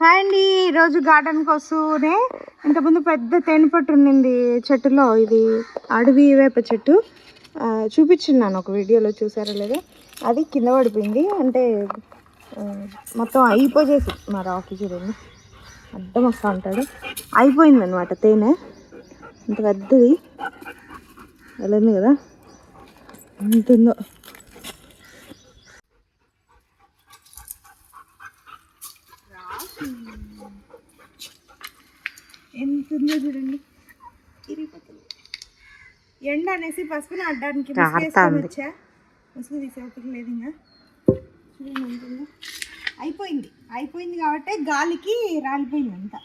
Hi అండి ఈరోజు గార్డెన్కి వస్తూనే ఇంతకుముందు పెద్ద తేనెపట్టు ఉండింది చెట్టులో ఇది అడవి వేప చెట్టు. చూపించున్నాను ఒక వీడియోలో చూసారో లేదో. అది కింద పడిపోయింది అంటే మొత్తం అయిపోయేసి మా రాకి చూడండి అర్థం వస్తూ ఉంటాడు. అయిపోయింది అనమాట తేనె. ఇంత పెద్దది. ఎలా ఉంది కదా? ఉంటుందో ఎంత ఉందో చూడండి. ఇరిగిపోతుంది ఎండ అనేసి పసుపుని అడ్డానికి వచ్చా? ముసుగు తీసే ఓపిక లేదు ఇంకా. చూడండి. అయిపోయింది. అయిపోయింది కాబట్టి గాలికి రాలిపోయింది అంతా.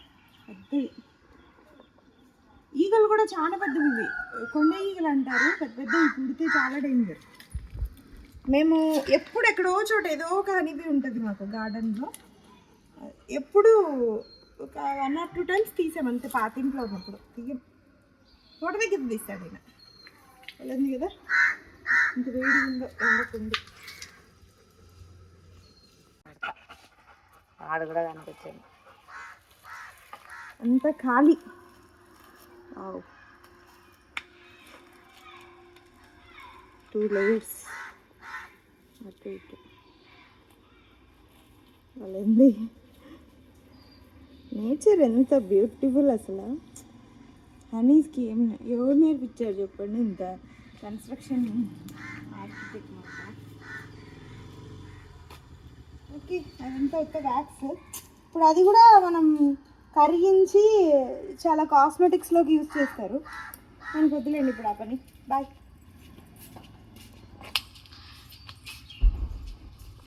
పెద్దది. ఈగలు కూడా చాలా పెద్దవి ఇవి కొండ ఈగలు అంటారు. పెద్ద పెద్దవి కుడితే చాలా డేంజర్ మేము ఎప్పుడు ఎక్కడో చోట ఏదో ఒక హనీబీ ఉంటుంది మాకు గార్డెన్లో ఎప్పుడు ఒక వన్ ఆర్ టూ టైమ్స్ తీసాం అంతే పాతింట్లో ఉన్నప్పుడు. తీయం. తోట దగ్గర తీస్తాడు ఈయన. వెళ్ళింది కదా? ఇంత వేడి ఉందో ఎండకుంది ఆడు కూడా కనిపించింది. అంత ఖాళీ. టూ లేయర్స్ అటు ఇటు. వాళ్ళంది నేచర్ ఎంత బ్యూటిఫుల్ అసలు. హనీస్కి ఏం ఎవరు నేర్పించారు చెప్పండి ఇంత కన్స్ట్రక్షన్ ఆర్కిటెక్ట్ మాట ఓకే అదంతా ఒక వ్యాక్స్ ఇప్పుడు అది కూడా మనం కరిగించి చాలా కాస్మెటిక్స్లోకి యూజ్ చేస్తారు. మనకు వద్దులేండి ఇప్పుడు ఆ పని బాయ్